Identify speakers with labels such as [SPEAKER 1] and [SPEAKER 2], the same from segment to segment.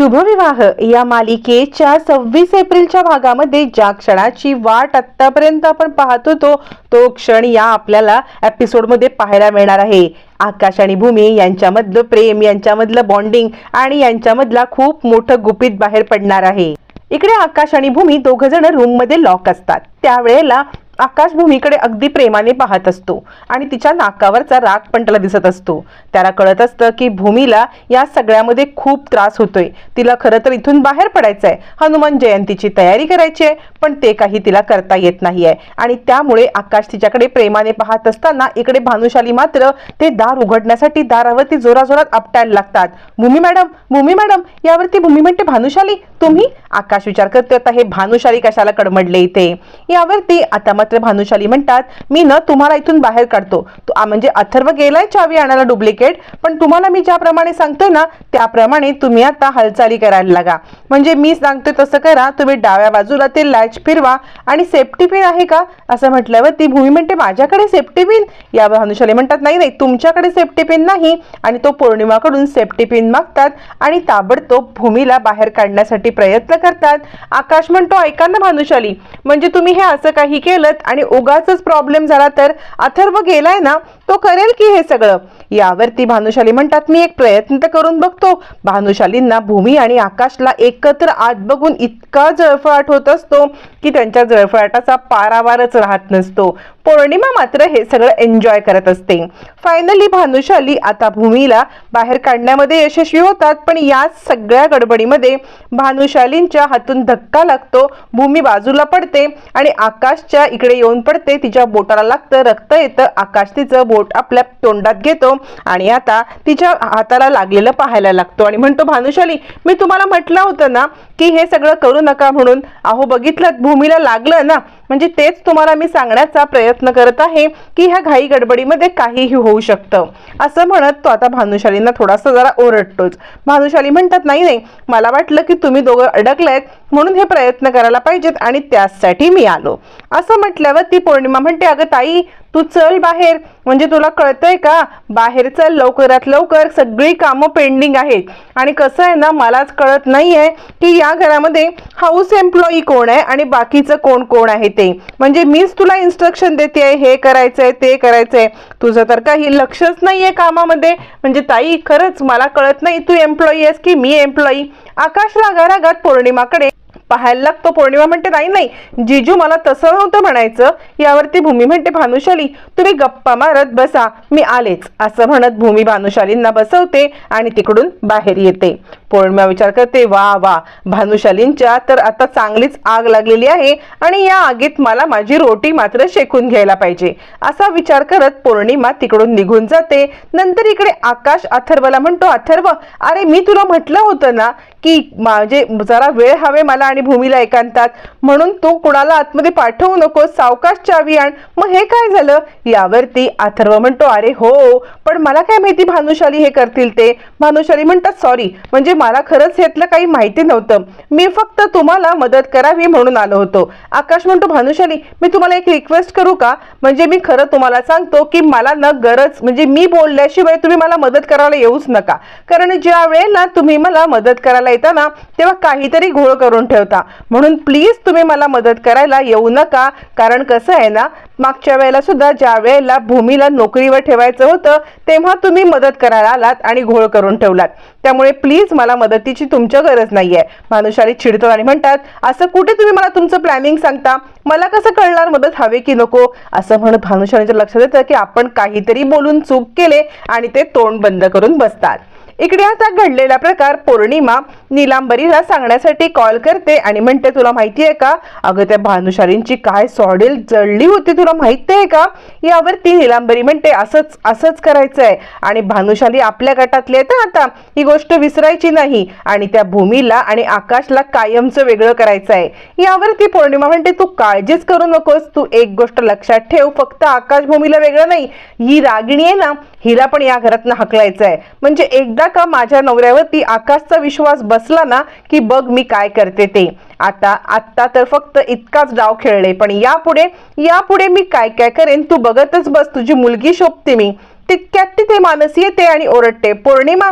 [SPEAKER 1] शुभविवाह. या मालिकेच्या सव्वीस एप्रिलच्या भागामध्ये ज्या क्षणाची वाट आतापर्यंत आपण पाहत होतो तो क्षण या आपल्याला एपिसोडमध्ये पाहायला मिळणार आहे. आकाश आणि भूमी यांच्यामधलं प्रेम यांच्यामधलं बॉन्डिंग आणि यांच्यामधला खूप मोठं गुपित बाहेर पडणार आहे. इकडे आकाश आणि भूमी दोघ जण रूममध्ये लॉक असतात. त्यावेळेला आकाशभूमीकडे अगदी प्रेमाने पाहत असतो आणि तिच्या नाकावरचा राग पण त्याला दिसत असतो. त्याला कळत असतं की भूमीला या सगळ्यामध्ये खूप त्रास होतोय. तिला खरं तर इथून बाहेर पडायचं आहे हनुमान जयंतीची तयारी करायची आहे पण ते काही तिला करता येत नाही आहे. आणि त्यामुळे आकाश तिच्याकडे प्रेमाने पाहत असताना इकडे भानुशाली मात्र ते दार उघडण्यासाठी दारावरती जोराजोरात आपटायला लागतात. भूमी मॅडम भूमी मॅडम यावरती भूमी म्हणते भानुशाली तुम्ही? आकाश विचार करते आता हे भानुशाली कशाला कडमडले इथे? यावरती आता मग मात्र भानुशाली म्हणतात मी न तुम्हाला इथून बाहेर काढतो. म्हणजे अथर्व गेलाय चावी आणायला डुप्लिकेट पण तुम्हाला मी ज्याप्रमाणे सांगतोय ना त्याप्रमाणे तुम्ही आता हालचाली करायला लागा. म्हणजे मी सांगतोय तसं करा तुम्ही डाव्या बाजूला ते लॅच फिरवा आणि सेफ्टी पिन आहे का? असं म्हटल्यावर ती भूमी म्हणते माझ्याकडे सेफ्टी पिन? या भानुशाली म्हणतात नाही नाही तुमच्याकडे सेफ्टी पिन नाही. आणि तो पौर्णिमाकडून सेफ्टी पिन मागतात आणि ताबडतोब भूमीला बाहेर काढण्यासाठी प्रयत्न करतात. आकाश म्हणतो ऐका ना भानुशाली म्हणजे तुम्ही हे असं काही केलं आणि उगाच प्रॉब्लेम झाला तर अथर्व गेलाय ना तो करेल की हे सगळं? यावरती भानुशाली म्हणतात मी एक प्रयत्न तर करून बघतो. भानुशालींना भूमी आणि आकाशला एकत्र आत बघून इतका जळफळाट होत असतो की त्यांच्या जळफळाटाचा पारावारच राहत नसतो. पौर्णिमा मात्र हे सगळं एन्जॉय करत असते. फायनली भानुशाली आता भूमीला बाहेर काढण्यामध्ये यशस्वी होतात पण या सगळ्या गडबडीमध्ये भानुशालींच्या हातून धक्का लागतो. भूमी बाजूला पडते आणि आकाशच्या इकडे येऊन पडते. तिच्या बोटाला लागतं रक्त येतं. आकाश तिचं बोट आपल्या तोंडात घेतो आणि आता तिच्या हाताला लागलेलं पाहायला लागतो. आणि म्हणतो भानुशाली मी तुम्हाला म्हटलं होतं ना की हे सगळं करू नका म्हणून. अहो बघितलं भूमीला लागलं ना म्हणजे तेच तुम्हाला मी सांगण्याचा प्रयत्न करत आहे की ह्या घाई गडबडीमध्ये काहीही होऊ शकतं. असं म्हणत तो आता भानुशालींना थोडासा जरा ओरडतोच. भानुशाली म्हणतात नाही नाही मला वाटलं की तुम्ही दोघं अडकलायत म्हणून हे प्रयत्न करायला पाहिजेत आणि त्यासाठी मी आलो. असं म्हटल्यावर ती पौर्णिमा म्हणते अगं ताई तू चल बाहेर. म्हणजे तुला कळतंय का? बाहेर चल लवकरात लवकर सगळी कामं पेंडिंग आहेत. आणि कसं आहे ना मलाच कळत नाही आहे की या घरामध्ये हाऊस एम्प्लॉई कोण आहे आणि बाकीचं कोण कोण आहे ते? म्हणजे मीच तुला इन्स्ट्रक्शन देते हे करायचंय ते करायचंय. तुझं तर काही लक्षच नाहीये कामामध्ये. म्हणजे ताई खरंच मला कळत नाही तू एम्प्लॉई आहेस की मी एम्प्लॉई आकाश रागारागात पौर्णिमाकडे पाहायला लागतो. पौर्णिमा म्हणते नाही नाही जिजू मला तसं नव्हतं म्हणायचं. यावरती भूमी म्हणते भानुशाली तुम्ही गप्पा मारत बसा. मी आलेच. असं म्हणत भूमी भानुशालींना बसवते आणि तिकडून बाहेर येते. पौर्णिमा विचार करते वा वा भानुशालींच्या तर आता चांगलीच आग लागलेली आहे आणि या आगीत मला माझी रोटी मात्र शेकून घ्यायला पाहिजे. असा विचार करत पौर्णिमा तिकडून निघून जाते. नंतर इकडे आकाश अथर्वला म्हणतो अथर्व अरे मी तुला म्हटलं होतं ना की माझे जरा वेळ हवे मला आणि भूमीला एकांतात. म्हणून तू कुणाला आतमध्ये पाठवू नको सावकाश चावी आण. मग हे काय झालं? यावरती अथर्व म्हणतो अरे हो पण मला काय माहिती भानुशाली हे करतील ते? भानुशाली म्हणतात सॉरी म्हणजे मला खरंच ह्यातलं काही माहिती नव्हतं. मी फक्त तुम्हाला मदत करावी म्हणून आलो होतो. आकाश म्हणतो भानुशाली मी तुम्हाला एक रिक्वेस्ट करू का? म्हणजे मी खरं तुम्हाला सांगतो की मला न गरज म्हणजे मी बोलल्याशिवाय तुम्ही मला मदत करायला येऊच नका. कारण ज्या वेळेला तुम्ही मला मदत करायला येताना तेव्हा काहीतरी घोळ करून ठेवता. म्हणून प्लीज तुम्ही मला मदत करायला येऊ नका. कारण कसं आहे ना मागच्या वेळेला सुद्धा ज्या वेळेला भूमीला नोकरीवर ठेवायचं होतं तेव्हा तुम्ही मदत करायला आलात आणि घोळ करून ठेवलात. त्यामुळे प्लीज मला मदतीची तुमच्या गरज नाहीये. भानुशाली चिडतात आणि म्हणतात असं कुठे तुम्ही मला तुमचं प्लॅनिंग सांगता? मला कसं कळणार मदत हवे की नको? असं म्हणत भानुशालीच्या लक्षात येतं की आपण काहीतरी बोलून चूक केले आणि ते तोंड बंद करून बसतात. इकडे आता घडलेला प्रकार पौर्णिमा निलांबरीला सांगण्यासाठी कॉल करते आणि म्हणते तुला माहिती आहे का? अगं त्या भानुशालींची काय सॉडेल जळली होती तुला माहिती आहे का? यावर ती निलांबरी म्हणते असंच असंच करायचं आहे आणि भानुशाली आपल्या गटातली आहे तर आता ही गोष्ट विसरायची नाही आणि त्या भूमीला आणि आकाशला कायमचं वेगळं करायचं आहे. यावर ती पौर्णिमा म्हणते तू काळजीच करू नकोस. तू एक गोष्ट लक्षात ठेव. फक्त आकाश भूमीला वेगळं नाही. ही रागिणी आहे ना हिला पण या घरातनं हकलायचं आहे. म्हणजे एकदा का माझ्या नवऱ्यावरती आकाशचा विश्वास बसला ना की बघ मी काय करते ते. आता आत्ता तर फक्त इतकाच डाव खेळले. पण यापुढे यापुढे मी काय काय करेन? तू बघतच बस. तुझी मुलगी शोभते मी. तितक्यात तिथे मानस येते आणि ओरडते पौर्णिमा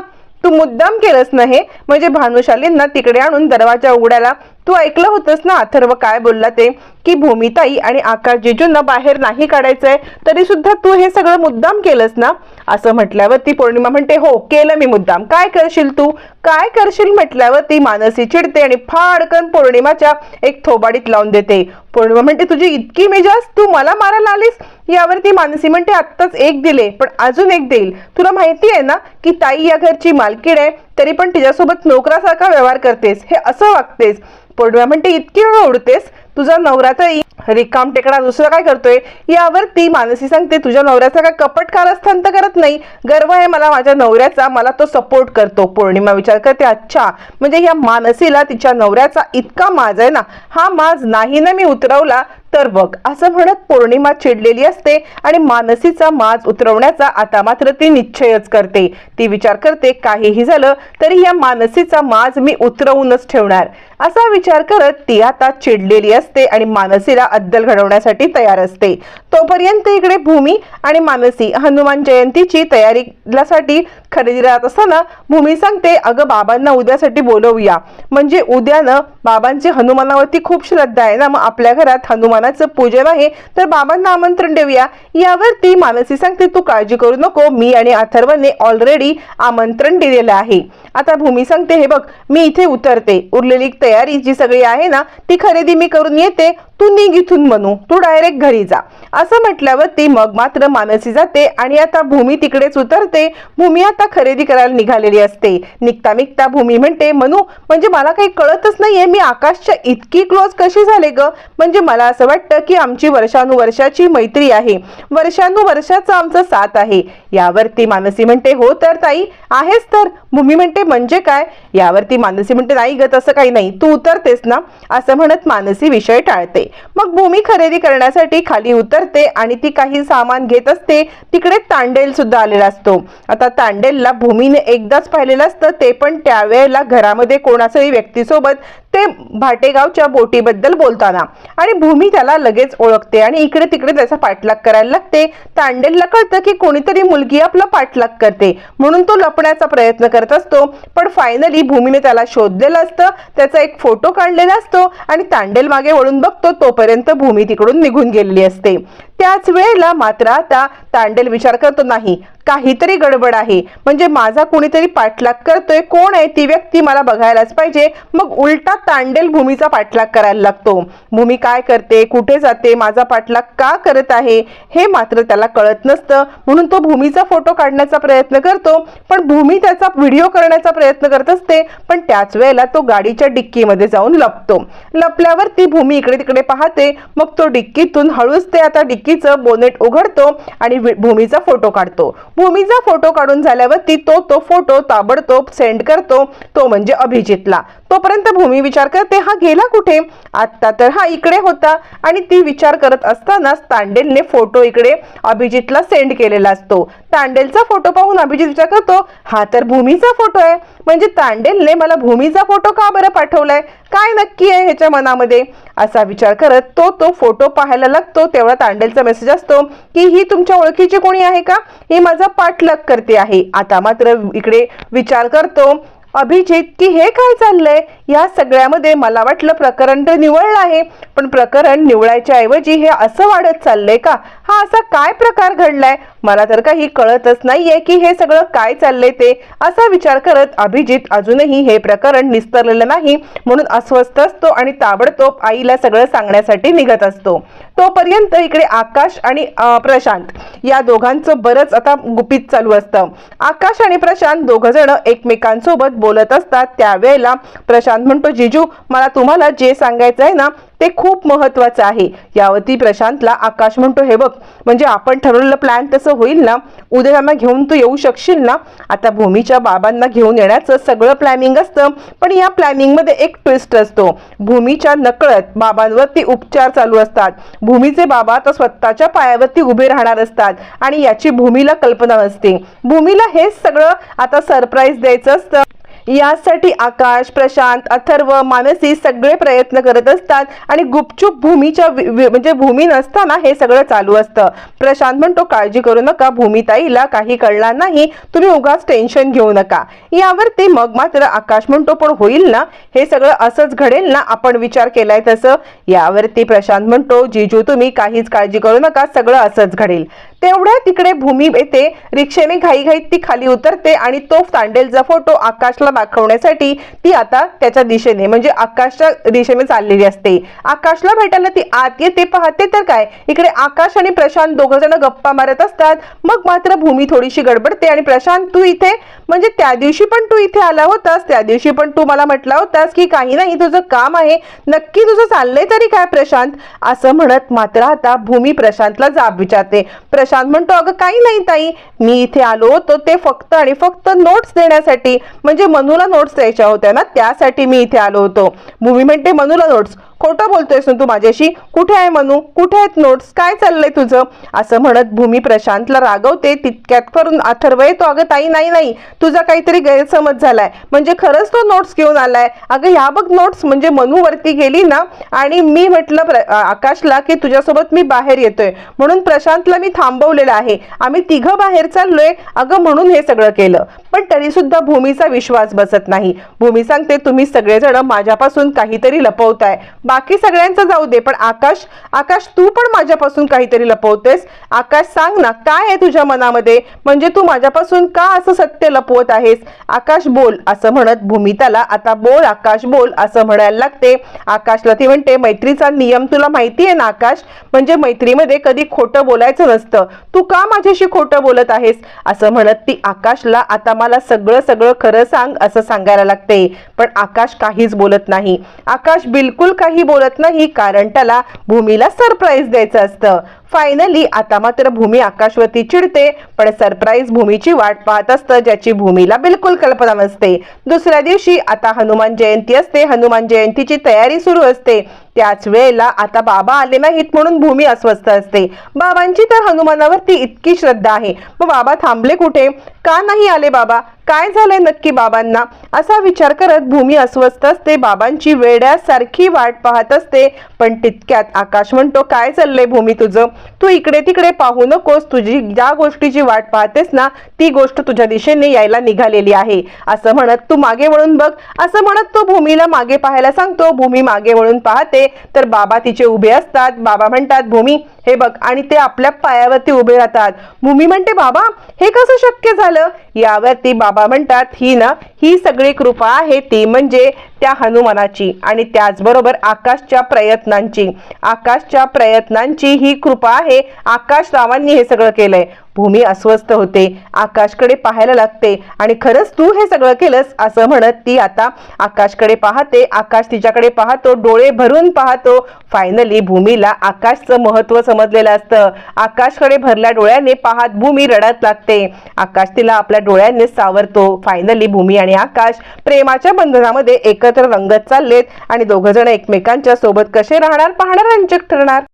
[SPEAKER 1] तू मुद्दाम केलंस ना हे म्हणजे भानुशालींना तिकडे आणून दरवाजा उघडायला तू ऐकलं होतंस ना? अथर्व काय बोलला ते? की भूमिताई आणि आकाश जिजूंना बाहेर नाही काढायचंय तरी सुद्धा तू हे सगळं मुद्दाम केलंस ना? असं म्हटल्यावर ती पौर्णिमा म्हणते हो केलं मी मुद्दाम. काय करशील तू? काय करशील म्हटल्यावर ती मानसी चिडते आणि फाडकन पौर्णिमाच्या एक थोबाडीत लावून देते. पौर्णिमा म्हणते तुझी इतकी मेजाज तू मला मारायला आलीस? यावर ती मानसी म्हणते आत्ताच एक दिले पण अजून एक देईल. तुला माहिती आहे ना की ताई या घरची मालकीण आहे तरी पण तिच्यासोबत नोकरासारखा व्यवहार करतेस हे असं वागतेस. पौर्णिमा म्हणते इतकी वेळ उडतेस तुझा नवरा तर रिकाम टेकडा दुसरं काय करतोय? यावर ती मानसी सांगते तुझ्या नवऱ्याचा काय कपट कारस्थान तर करत नाही. गर्व आहे मला माझ्या नवऱ्याचा मला तो सपोर्ट करतो. पौर्णिमा विचार करते अच्छा म्हणजे ह्या मानसीला तिच्या नवऱ्याचा इतका माज आहे ना? हा माज नाही ना मी उतरवला? तर बघ असं म्हणत पौर्णिमा चिडलेली असते आणि मानसीचा माज उतरवण्याचा आता मात्र ती निश्चयच करते. ती विचार करते काहीही झालं तरी या मानसीचा माज मी उतरवूनच ठेवणार. असा विचार करत ती आता चिडलेली असते आणि मानसीला अद्दल घडवण्यासाठी तयार असते. तोपर्यंत इकडे भूमी आणि मानसी हनुमान जयंतीची तयारीसाठी खरेदी राहत असताना भूमी सांगते अगं बाबांना उद्यासाठी बोलवूया. म्हणजे उद्यानं बाबांची हनुमानावरती खूप श्रद्धा आहे ना मग आपल्या घरात हनुमानाचं पूजन आहे तर बाबांना आमंत्रण देऊया. यावरती मानसी सांगते तू काळजी करू नको मी आणि अथर्वने ऑलरेडी आमंत्रण दिलेलं आहे. आता भूमी सांगते हे बघ मी इथे उतरते. उरलेली तयारी जी सगळी आहे ना ती खरेदी मी करून येते. तू निघ इथून म्हणू तू डायरेक्ट घरी जा. असं म्हटल्यावर ती मग मात्र मानसी जाते आणि आता भूमी तिकडेच उतरते. भूमी आता खरेदी करायला निघालेली असते. निघता निघता भूमी म्हणते म्हणू म्हणजे मला काही कळतच नाहीये मी आकाशच्या इतकी क्लोज कशी झाले ग? म्हणजे मला असं वाटतं की आमची वर्षानुवर्षाची मैत्री आहे. वर्षानुवर्षाचा आमचा साथ आहे. यावरती मानसी म्हणते हो तर ताई आहेच तर. भूमी म्हणते म्हणजे काय? यावरती मानसी म्हणते नाही ग तसं काही नाही. तू उतरतेस ना? असं म्हणत मानसी विषय टाळते. मग भूमी खरेदी करण्यासाठी खाली उतरते आणि ती काही सामान घेत असते. तिकडे तांडेल सुद्धा आलेला असतो. आता तांडेलला भूमीने एकदाच पाहिलेलं असतं ते पण त्यावेळेला घरामध्ये कोणाचाही व्यक्तीसोबत ते भाटेगावच्या बोटीबद्दल बोलताना. आणि भूमी त्याला लगेच ओळखते आणि इकडे तिकडे त्याचा पाठलाग करायला लागते. तांडेलला कळतं की कोणीतरी मुलगी आपला पाठलाग करते. म्हणून तो लपण्याचा प्रयत्न करत असतो. पण फायनली भूमीने त्याला शोधलेलं असतं. त्याचा एक फोटो काढलेला असतो. आणि तांडेल मागे वळून बघतो तोपर्यंत भूमी तिकडून निघून गेलेली असते. त्याच वेळेला मात्र आता तांडेल विचार करतो नाही. काहीतरी गडबड आहे. म्हणजे माझा कुणीतरी पाठलाग करतोय. कोण आहे ती व्यक्ती मला बघायलाच पाहिजे. मग उलटा तांडेल भूमीचा पाठलाग करायला लागतो. भूमी काय करते? कुठे जाते? माझा पाठलाग का करत आहे? हे मात्र त्याला कळत नसतं. म्हणून तो भूमीचा फोटो काढण्याचा प्रयत्न करतो. पण भूमी त्याचा व्हिडिओ करण्याचा प्रयत्न करत असते. पण त्याच वेळेला तो गाडीच्या डिक्कीमध्ये जाऊन लपतो. लपल्यावर ती भूमी इकडे तिकडे पाहते. मग तो डिक्कीतून हळूच ते आता खिडकीचं बोनेट उघडतो आणि भूमीचा फोटो काढतो. भूमीचा फोटो काढून झाल्यावरती तो तो फोटो ताबडतोब सेंड करतो. तो म्हणजे अभिजितला. तोपर्यंत भूमी विचार करते हा गेला कुठे? आत्ता तर हा इकडे होता. आणि ती विचार करत असतानाच तांडेलने फोटो इकडे अभिजितला सेंड केलेला असतो. तांडेलचा फोटो पाहून अभिजित विचार करतो हा तर भूमीचा फोटो आहे. म्हणजे तांडेलने मला भूमीचा फोटो का बरं पाठवलाय? काय नक्की आहे ह्याच्या मनामध्ये? असा विचार करत तो तो फोटो पाहायला लागतो. तेवढा तांडेलचा मेसेज असतो की ही तुमच्या ओळखीची कोणी आहे का? ही माझा पाठलाग करते आहे. आता मात्र इकडे विचार करतो अभिजित की हे काय चाललंय? या सगळ्यामध्ये मला वाटलं प्रकरण तर निवळलं आहे पण प्रकरण निवळायच्या ऐवजी हे असं वाढत चाललंय का? हा असा काय प्रकार घडलाय? मला तर काही कळतच नाहीये की हे सगळं काय चाललंय ते. असा विचार करत अभिजित अजूनही हे प्रकरण निस्तरलेलं नाही म्हणून अस्वस्थ असतो आणि ताबडतोब आईला सगळं सांगण्यासाठी निघत असतो. तोपर्यंत इकडे आकाश आणि प्रशांत या दोघांचं बरंच आता गुपित चालू असतं. आकाश आणि प्रशांत दोघ जण एकमेकांसोबत बोलत असतात त्यावेळेला प्रशांत म्हणतो जिजू मला तुम्हाला जे सांगायचं आहे ना ते खूप महत्वाचं आहे. यावरती प्रशांतला आकाश म्हणतो हे बघ म्हणजे आपण ठरवलेलं प्लॅन तसं होईल ना उद्या त्यांना घेऊन तू येऊ शकशील ना आता भूमीच्या बाबांना घेऊन येण्याचं सगळं प्लॅनिंग असतं पण या प्लॅनिंगमध्ये एक ट्विस्ट असतो. भूमीच्या नकळत बाबांवरती उपचार चालू असतात. भूमीचे बाबा आता स्वतःच्या पायावरती उभे राहणार असतात आणि याची भूमीला कल्पना नसते. भूमीला हेच सगळं आता सरप्राईज द्यायचं असतं. यासाठी आकाश प्रशांत अथर्व मानसी सगळे प्रयत्न करत असतात आणि गुपचूप भूमीच्या म्हणजे भूमी नसताना हे सगळं चालू असतं. प्रशांत म्हणतो काळजी करू नका भूमिताईला काही कळणार नाही. तुम्ही उगाच टेन्शन घेऊ नका. यावरती मग मात्र आकाश म्हणतो पण होईल ना? हे सगळं असंच घडेल ना? आपण विचार केलाय तसं? यावरती प्रशांत म्हणतो जीजू तुम्ही काहीच काळजी करू नका. सगळं असंच घडेल. तेवढ्या तिकडे भूमी येते रिक्षेने घाईघाईत ती खाली उतरते आणि तो तांडेलचा फोटो आकाशला दाखवण्यासाठी ती आता त्याच्या दिशेने म्हणजे आकाशच्या दिशेने चाललेली असते. आकाशला भेटायला ती आत येते पाहते तर काय? इकडे आकाश आणि प्रशांत दोघ जण गप्पा मारत असतात. मग मात्र भूमी थोडीशी गडबडते आणि प्रशांत तू इथे म्हणजे त्या दिवशी पण तू इथे आला होतास त्या दिवशी पण तू मला म्हटला होतास की काही नाही तुझं काम आहे. नक्की तुझं चाललंय तरी काय प्रशांत? असं म्हणत मात्र आता भूमी प्रशांतला जाब विचारते. प्रशांत म्हणतो अगं काही नाही ताई. मी इथे आलो होतो ते फक्त आणि फक्त नोट्स देण्यासाठी. म्हणजे मनूला नोट्स द्यायच्या होत्या ना त्यासाठी मी इथे आलो होतो. भूमी म्हणते मनूला नोट्स खोटं बोलतोयस ना तू माझ्याशी? कुठे आहे मनू? कुठे आहेत नोट्स काय चाललंय तुझं? असं म्हणत भूमी प्रशांतला रागवते तितक्यात करून अथर्व येतो अगं ताई नाही नाही तुझा काहीतरी गैरसमज झालाय. म्हणजे खरंच तो नोट्स घेऊन आलाय? अगं ह्या बघ नोट्स म्हणजे मनूवरती गेली ना आणि मी म्हटलं प्र- आकाशला की तुझ्यासोबत मी बाहेर येतोय. म्हणून प्रशांतला मी थांबवलेलं आहे. आम्ही तिघं बाहेर चाललोय. अगं म्हणून हे सगळं केलं. पण तरी सुद्धा भूमीचा विश्वास बसत नाही. भूमी सांगते तुम्ही सगळेजण माझ्यापासून काहीतरी लपवताय. बाकी सगळ्यांचं जाऊ दे पण आकाश आकाश तू पण माझ्यापासून काहीतरी लपवतेस. आकाश सांग ना काय आहे तुझ्या मनामध्ये? म्हणजे तू माझ्यापासून का असं सत्य लपवत आहेस? आकाश बोल असं म्हणत भूमिताला आता बोल आकाश बोल असं म्हणायला लागते. आकाशला ती म्हणते मैत्रीचा नियम तुला माहिती आहे ना आकाश? म्हणजे मैत्रीमध्ये कधी खोटं बोलायचं नसतं. तू का माझ्याशी खोटं बोलत आहेस? असं म्हणत ती आकाशला आता मला सगळं सगळं खरं सांग असं सांगायला लागते. पण आकाश काहीच बोलत नाही. आकाश बिलकुल काही बोलत नाही कारण त्याला भूमीला सरप्राईज द्यायचं असतं. फायनली आता मात्र भूमी आकाशवरती चिडते पण सरप्राईज भूमीची वाट पाहत असतं ज्याची भूमीला बिलकुल कल्पना नसते. दुसऱ्या दिवशी आता हनुमान जयंती असते हनुमान जयंतीची तयारी सुरू असते. त्याच वेळेला आता बाबा आले नाहीत म्हणून भूमी अस्वस्थ असते. बाबांची तर हनुमानावरती इतकी श्रद्धा आहे. मग बाबा थांबले कुठे? का नाही आले बाबा? काय झालंय नक्की बाबांना? असा विचार करत भूमी अस्वस्थ असते. बाबांची वेड्यासारखी वाट पाहत असते. पण तितक्यात आकाश म्हणतो काय चाललंय भूमी तुझं? तू इकडे तिकडे पाहू नकोस. तुझी ज्या गोष्टीची वाट पाहतेस ना ती गोष्ट तुझ्या दिशेने यायला निघालेली आहे. असं म्हणत तू मागे वळून बघ. असं म्हणत तो भूमीला मागे पाहायला सांगतो. भूमी मागे वळून पाहते तर बाबा तिचे उभे असतात. बाबा म्हणतात भूमी हे बघ आणि ते आपल्या पायावरती उभे राहतात. भूमी म्हणते बाबा हे कसं शक्य झालं? यावरती बाबा म्हणतात ही ना ही सगळी कृपा आहे ती म्हणजे त्या हनुमानाची आणि त्याचबरोबर आकाशच्या प्रयत्नांची. आकाशच्या प्रयत्नांची ही कृपा आहे आकाश रावांनी हे सगळं केलंय. भूमी अस्वस्थ होते. आकाशकडे पाहायला लागते. आणि खरंच तू हे सगळं केलंस? असं म्हणत ती आता आकाशकडे पाहते. आकाश तिच्याकडे पाहतो डोळे भरून पाहतो. फायनली भूमीला आकाशचं महत्त्व समजलेलं असतं. आकाशकडे भरल्या डोळ्याने पाहत भूमी रडत लागते. आकाश तिला आपल्या डोळ्यांनी सावरतो. फायनली भूमी आणि आकाश प्रेमाच्या बंधनामध्ये एकत्र रंगत चाललेत आणि दोघ जण एकमेकांच्या सोबत कसे राहणार पाहणार रंजक ठरणार.